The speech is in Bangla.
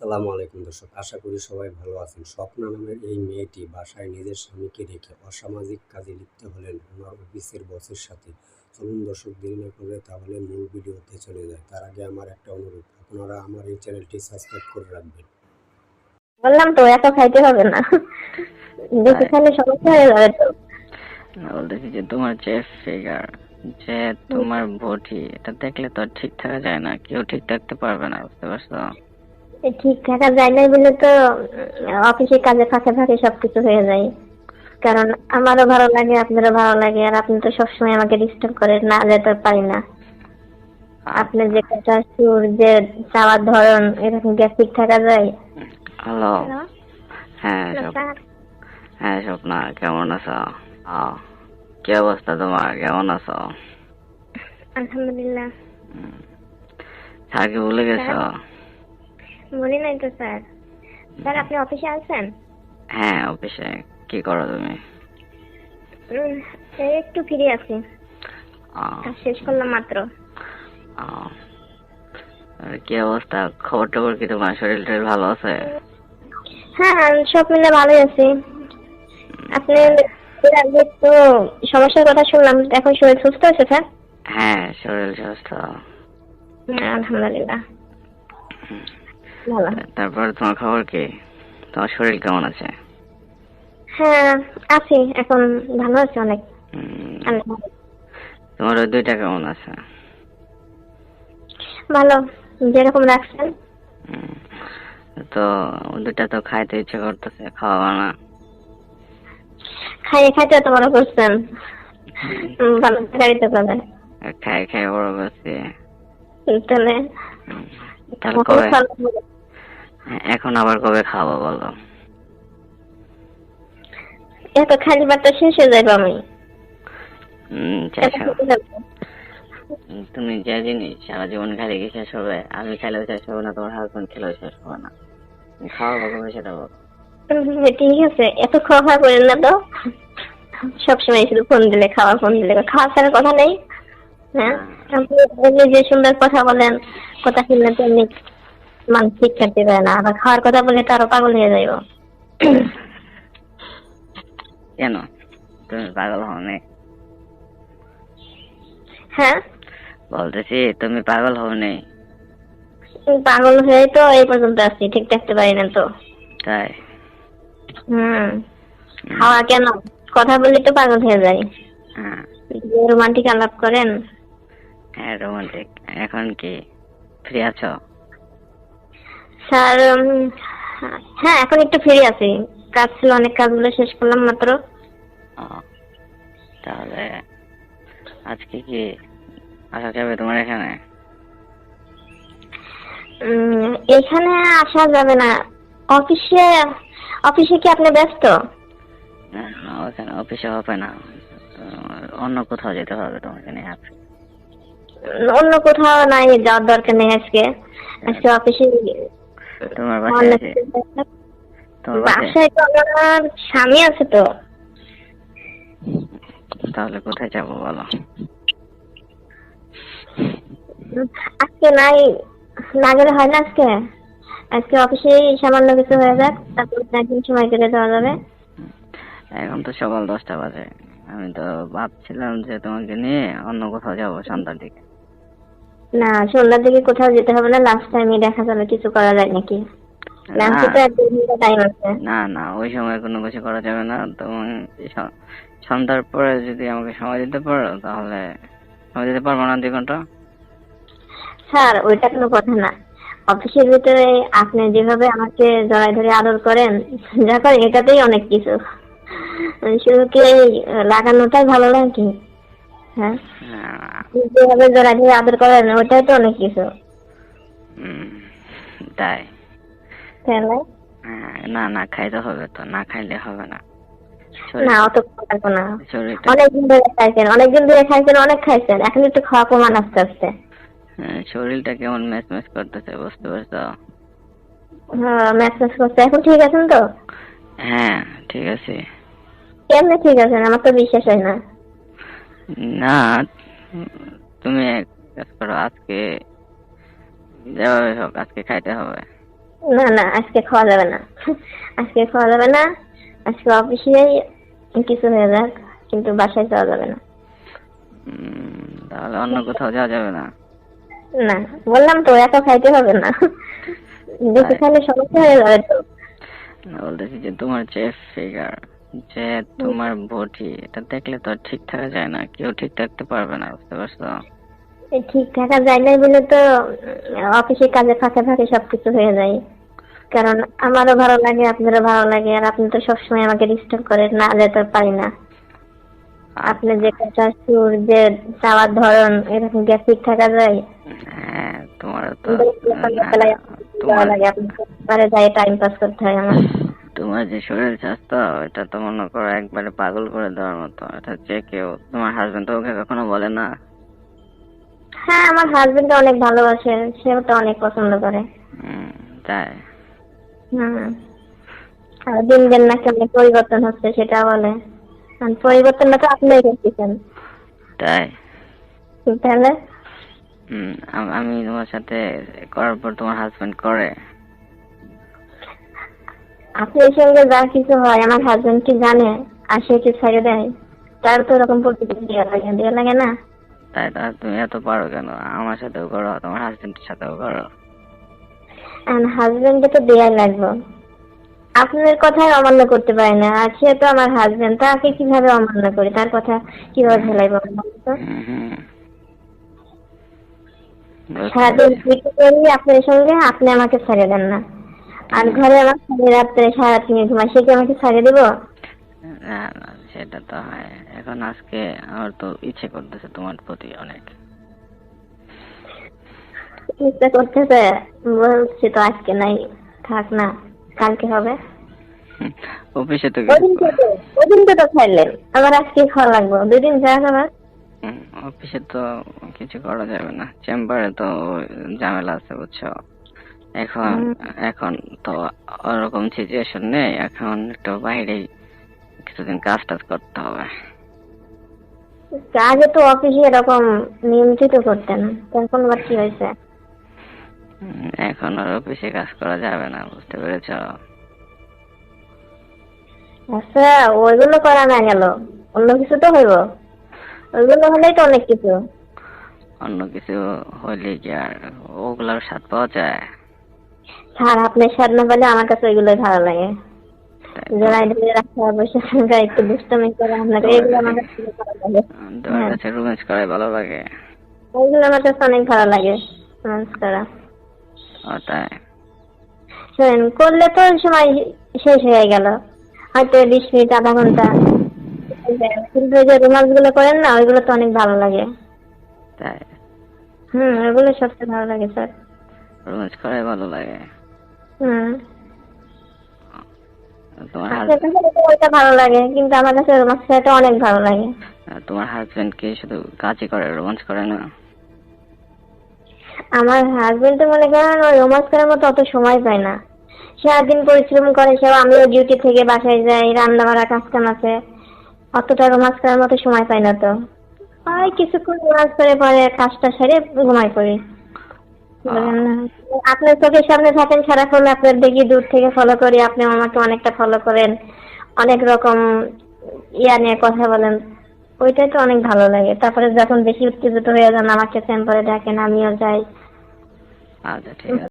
সালামু আলাইকুম দর্শক আশা করি সবাই ভালো আছেন। স্বপ্না নামের এই মেয়েটি বাসায় নিজের স্বামীকে রেখে অসামাজিক কাজে লিপ্ত হলেন ওনার অফিসের বসের সাথে। চলুন দর্শক দেরি না করে তাহলে মূল ভিডিওতে চলে যায় তার আগে আমার একটা অনুরোধ আপনারা আমার এই চ্যানেলটি সাবস্ক্রাইব করে রাখবেন। বললাম তো এত খাইতে হবে না। বেশি খাইলে সমস্যা হয়ে যাবে তো। না বলতেছি যে তোমার যে ফিগার যে তোমার বডি এটা দেখলে তো আর ঠিক থাকা যায় না কেউ ঠিক থাকতে পারবে না বুঝতে পারছ? ঠিক থাকা যায় না বলে তো অফিসে কাজে ফাঁকে ফাঁকে সবকিছু হয়ে যায়। কারণ আমারও ভালো লাগে আপনারও ভালো লাগে আর আপনি তো সবসময় আমাকে ডিস্টার্ব করেন না যেতে পারি না। আপনার যে কথা সুর যে চাওয়ার ধরন এরকম আর ঠিক থাকা যায়? হ্যালো। হ্যাঁ হ্যাঁ স্বপ্না কেমন আছো? আহ, কি অবস্থা তোমার? কেমন আছো? আলহামদুলিল্লাহ। স্যারকে ভুলে গেছো? বলি নাই তো স্যার। স্যার আপনি অফিসে আছেন? হ্যাঁ অফিসে। কি করো তুমি? একটু ফিরে আছি শেষ করলাম মাত্র। কি অবস্থা? খবর টবর কি তোমার? শরীর টরীর ভালো আছে? হ্যাঁ সব মিলে ভালোই আছি। আপনি আগে তো সমস্যার কথা শুনলাম। এখন শরীর সুস্থ আছে স্যার? হ্যাঁ শরীর সুস্থ। হ্যাঁ, আলহামদুলিল্লাহ। তারপর তোমার খবর কি? তোমার শরীর কেমন আছে? হ্যাঁ আছি। এখন ভালো আছি অনেক। তোমার ওই দুইটা কেমন আছে? ভালো। যেরকম রাখছেন তো দুইটা তো খাইতে ইচ্ছে করতেছে খাওয়াবা না। খাইয়ে খাইতে তো বড় করছেন। ভালো করে আর খাই খাই বড় করছি। তাহলে। তাহলে কবে? এখন আবার কবে খাব বলো? এত খালি বার্তা শেষ হয়ে যাবে আমি। তুমি যে জিনিস সারা জীবন খালি কি শেষ হবে? আমি খেলেও শেষ হবে না তোমার হাজবেন্ড খেলেও শেষ হবে না। কবে সেটা বলো। ঠিক আছে এত খাওয়া খাওয়া করেন না তো। সবসময় শুধু ফোন দিলে খাওয়া ফোন দিলে খাওয়া। ছাড়া কথা নেই। হ্যাঁ? আপনি যে সুন্দর কথা বলেন কথা শুনলে তো এমনি মানসিক কাটতে পারে না আবার খাওয়ার কথা বলে তো আরও পাগল হয়ে যাইব। কেন? তুমি পাগল হও নি। হ্যাঁ? বলতেছি তুমি পাগল হও নি। পাগল হয়ে তো এই পর্যন্ত আসছি ঠিক থাকতে পারি না তো। তাই? হুম। খাওয়া কেন? কথা বললে তো পাগল হয়ে যায়। হ্যাঁ। রোমান্টিক আলাপ করেন। হ্যাঁ রোমান্টিক এখন কি? ফ্রি আছো? স্যার হ্যাঁ এখন একটু ফ্রি আছি কাজ ছিল অনেক কাজগুলো শেষ করলাম মাত্র। তাহলে আজকে কি আসা যাবে তোমার এখানে? এখানে আসা যাবে না। অফিসে অফিসে কি আপনি ব্যস্ত? না, ওখানে অফিসে হবে না। অন্য কোথাও যেতে হবে তোমাকে নিয়ে অন্য কোথাও নাই যাওয়ার দরকার নেই আজকে। আজকে অফিসে তোমার বাসায় আছে তোমার বাসায় বাসায় তো আমার স্বামী আছে তো? তাহলে কোথায় যাব বলো? আজকে নাই না গেলে হয় না আজকে? আজকে অফিসে সামান্য কিছু হয়ে যাক তারপর একদিন সময় কেটে দেওয়া যাবে। এখন তো সকাল দশটা বাজে। আমি তো ভাবছিলাম যে তোমাকে নিয়ে অন্য কোথাও যাব সন্ধ্যার দিকে। না সন্ধ্যার দিকে কোথাও যেতে হবে না লাস্ট টাইমে দেখা যাবে কিছু করা যায় নাকি? না। না ওই সময় কোনো কিছু করা যাবে না তুমি সন্ধ্যার পরে যদি আমাকে সময় দিতে পারো তাহলে সময় দিতে পারব না দুই ঘণ্টা? স্যার ওইটা কোনো কথা না। অফিসের ভিতরে আপনি যেভাবে আমাকে জড়াই ধরে আদর করেন যা করেন এটাতেই অনেক কিছু। শুধু কি লাগানোটাই ভালো লাগে? হ্যাঁ। হ্যাঁ, যেভাবে আদর করেন ওটাই তো অনেক কিছু। তাই। তাহলে হ্যাঁ, না না খাইতে হবে তো না খাইলে হবে না। না শরীর- অত পারব না। শরীরটা অনেকদিন ধরে খাইছেন অনেকদিন ধরে খাইছেন অনেক খাইছেন এখন একটু খাওয়া কমান আস্তে আস্তে হ্যাঁ, শরীরটা কেমন ম্যাচ ম্যাচ করতেছে বুঝতে পারছ? হ্যাঁ ম্যাচ ম্যাচ করছে। এখন ঠিক আছেন তো? হ্যাঁ ঠিক আছে। কেমনে ঠিক আছেন? আমার তো বিশ্বাস হয় না। না তুমি এক কাজ করো আজকে যেভাবে হোক আজকে খাইতে হবে। না না আজকে খাওয়া যাবে না। আজকে খাওয়া যাবে না আজকে অফিসেই কিছু হয়ে যাক কিন্তু বাসায় যাওয়া যাবে না। তাহলে অন্য কোথাও যাওয়া যাবে না? না বললাম তো একা খাইতে হবে না। বেশি খাইলে সমস্যা হয়ে যাবে তো। না বলতেছি যে তোমার যে ফিগার যে তোমার বডি এটা দেখলে তো ঠিক থাকা যায় না কেউ ঠিক থাকতে পারবে না বুঝতে পারছ? ঠিক থাকা যায় না বলে তো অফিসে কাজে ফাঁকে ফাঁকে সবকিছু হয়ে যায়। কারণ আমারও ভালো লাগে আপনারও ভালো লাগে আর আপনি তো সবসময় আমাকে ডিস্টার্ব করেন না যেতে পারি না। আপনি যে কথা সুর যে চাওয়ার ধরন এরকম ঠিক থাকা যায়? হ্যাঁ তোমার তো তোমার লাগে আপনার যাই টাইম পাস করতে হয় আমার। তোমার যে শরীর স্বাস্থ্য এটা তো মনে করো একবারে পাগল করে দেওয়ার মতো। এটা যে কেউ তোমার হাজবেন্ড ওকে কখনো বলে না? হ্যাঁ আমার হাজবেন্ড অনেক ভালোবাসে সেও তো অনেক পছন্দ করে। তাই? হুম। দিন দিন না কেমন পরিবর্তন হচ্ছে সেটা বলে। পরিবর্তনটা তো আপনিই করতেছেন। তাই? তাহলে? আমি তোমার সাথে করার পর তোমার হাজবেন্ড করে। আপনার সঙ্গে যা কিছু হয় আমার হাজবেন্ড কি জানে? আর সে কি ছেড়ে দেয়? তার তো এরকম দেওয়া লাগে দেওয়া লাগে না? তাই তাহলে তুমি এত পারো কেন? আমার সাথেও করো তোমার হাজবেন্ডের সাথেও করো। হাজবেন্ডে তো দেওয়াই লাগবে। আপনার কথাই অমান্য করতে পারে না আর সে তো আমার হাজবেন্ড তাকে কীভাবে অমান্য করি? তার কথা কীভাবে ফেলাই বলেন তো। সারাদিন আপনার সঙ্গে? আপনি আমাকে ছেড়ে দেন না। আর ঘরে আমার স্বামী রাত্রে সারাদিন ঘুমায় সে কি আমাকে ছেড়ে দিব? না না সেটা তো হয়। এখন আজকে আমার তো ইচ্ছে করতেছে তোমার প্রতি অনেক। ইচ্ছা করতেছে বলছি তো আজকে নাই থাক না কালকে হবে। অফিসে তো ওদিন তো খাইলেন আবার আজকে খাওয়া লাগবে দুদিন যা খাবার হুম, অফিসে তো কিছু করা যাবে না চেম্বারে তো ঝামেলা আছে বুঝছ। এখন এখন তো ওরকম সিচুয়েশন নেই এখন একটু বাইরেই কিছুদিন কাজ টাজ করতে হবে। আগে তো অফিসে এরকম নিয়ন্ত্রিত করতেন তখন আবার কি হয়েছে? এখন আর অফিসে কাজ করা যাবে না বুঝতে পেরেছ? আচ্ছা ওইগুলো করা না গেল অন্য কিছু তো হইব। ওইগুলো হলেই তো অনেক কিছু। অন্য কিছু হইলে কি আর ওগুলোর স্বাদ পাওয়া যায়? আপনার পেলে আমার কাছে ওইগুলোই ভালো লাগে। তাই জড়াই ধরে রাখা বসে একটু দুষ্টমি করে আপনাকে এগুলো আমার কাছে ভালো লাগে। তোমার হ্যাঁ। কাছে রুমেন্স করাই ভালো লাগে। ওইগুলো আমার কাছে অনেক ভালো লাগে রোম্যান্স করা ও তাই। শোনেন করলে তো সময় শেষ হয়ে গেল। হয়তো বিশ মিনিট আধা ঘণ্টা। কিন্তু যে রোমান্সগুলো করেন না ওইগুলো তো অনেক ভালো লাগে। তাই। হুম ওইগুলো সবচেয়ে ভালো লাগে স্যার। রুমেন্স করাই ভালো লাগে তোমার হাজবেন্ড কি শুধু কাজই করে রোমান্স করে না আমার হাজবেন্ড তো মনে করেন ওই রোমান্স করার মতো অত সময় পায় না সারাদিন পরিশ্রম করে সব আমিও ডিউটি থেকে বাসায় যাই রান্না বাড়া কাজ কাম আছে অতটা রোমান্স করার মতো সময় পাই না তো ওই কিছুক্ষণ রোমান্স করে পরে কাজটা সেরে ঘুমাই পড়ি? আপনার চোখের সামনে থাকেন সারাক্ষণ আপনার দেখি দূর থেকে ফলো করি আপনি আমাকে অনেকটা ফলো করেন অনেক রকম ইয়া নিয়ে কথা বলেন ওইটাই তো অনেক ভালো লাগে। তারপরে যখন বেশি উত্তেজিত হয়ে যান আমাকে চেম্বারে ডাকেন আমিও যাই। আচ্ছা ঠিক আছে।